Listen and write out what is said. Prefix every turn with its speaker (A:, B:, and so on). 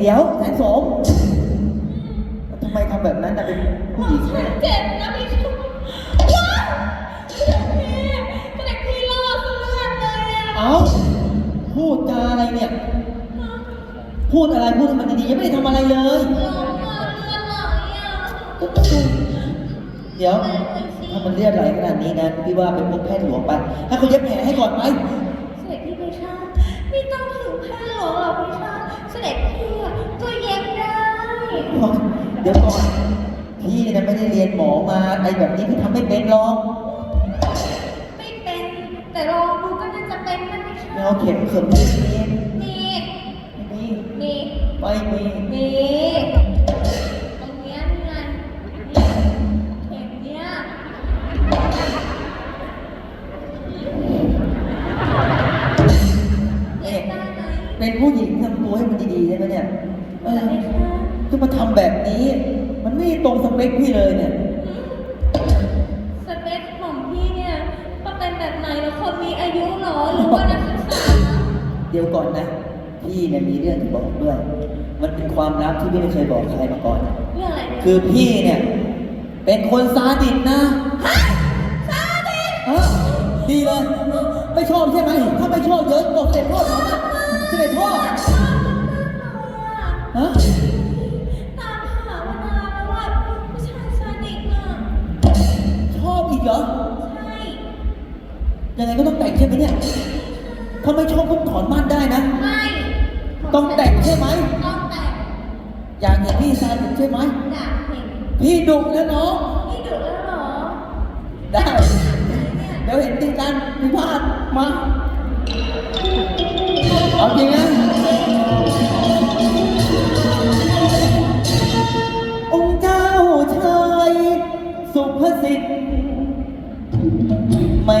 A: เดี๋ยวแสนสมทำไมทำแบบนั้นนะเป็นผู้หญิงเนี่ย
B: เจ็บนะพี่ชูว้าวเสด็จพี่เสด็จพี่รอดเลือดเลยอะ
A: เอ้าพูดจาอะไรเนี่ย พูดอะไรพูดให้มันดีๆยังไม่ได้ทำอะไรเลย
B: ร้องมาเลือดไหลอะ
A: เดี๋ยวถ้ามันเลือดไหลขนาดนี้นะพี่ว่าไปพบแพทย์หลวงไปให้เขาเย็บแผลให้ก่อนไหม
B: เสด็จพี่ไม่ชาไม่ต้องถึงแพทย์หรอกหรอกพี่ชา เสด็จพี่อะก็เย็บได้
A: เดี๋ยวก่อน พี่นะไม่ได้เรียนหมอมาไอ้แบบนี้พี่ทำไม่เป็นหรอก
B: ไม่เป็นแต่ลองดูก็น่าจะเป็นนะพี่ชา
A: ไม่เอาเข็มเข็มไม่มี
B: นี่
A: ไม่มี
B: นี่
A: ไม่มี
B: นี่ เป็
A: นผู้หญิงทำตัวให้มันดีๆได้ไหมเนี่ย เออ
B: ไม่ใช่
A: จะมาทำแบบนี้ มันไม่ตรงสเปคพี่เลยเนี่ย
B: สเปคของพี่เนี่ยก็เป็นแบบไหนแล้วคนมีอายุเหรอหรือว่านักศึกษา
A: เดี๋ยวก่อนนะ พี่เนี่ยมีเรื่องจะบอกด้วย มันเป็นความลับที่พี่ไม่เคยบอกใครมาก่อน
B: เรื่องอะไรเนี่ย
A: คือพี่เนี่ย เป็นคนซาดิสนะ
B: ซาดิส
A: เออดีเลย ไม่ชอบใช่ไหม ถ้าไม่ชอบเยอะบอกเสด็จพ่อถ
B: ยั
A: งไงก็ต้องแต่งใช่ไหมเนี่ย ถ้าไม่ชอบก็ถอนมั่นได้นะ
B: ไม่
A: ต้องแต่งใช่ไหม
B: ต้องแต่ง
A: อยากเห็นพี่ซาถึงใช่ไหม
B: อยากเห็น
A: พี่ดุแล้วเนาะ
B: พี่ดุแล้วเหรอ
A: ได้
B: เดี๋
A: ยวเห็นตีกันพี่พาทมา เอาจริงนะองค์เจ้าชายสุภสิทธิ์ไม่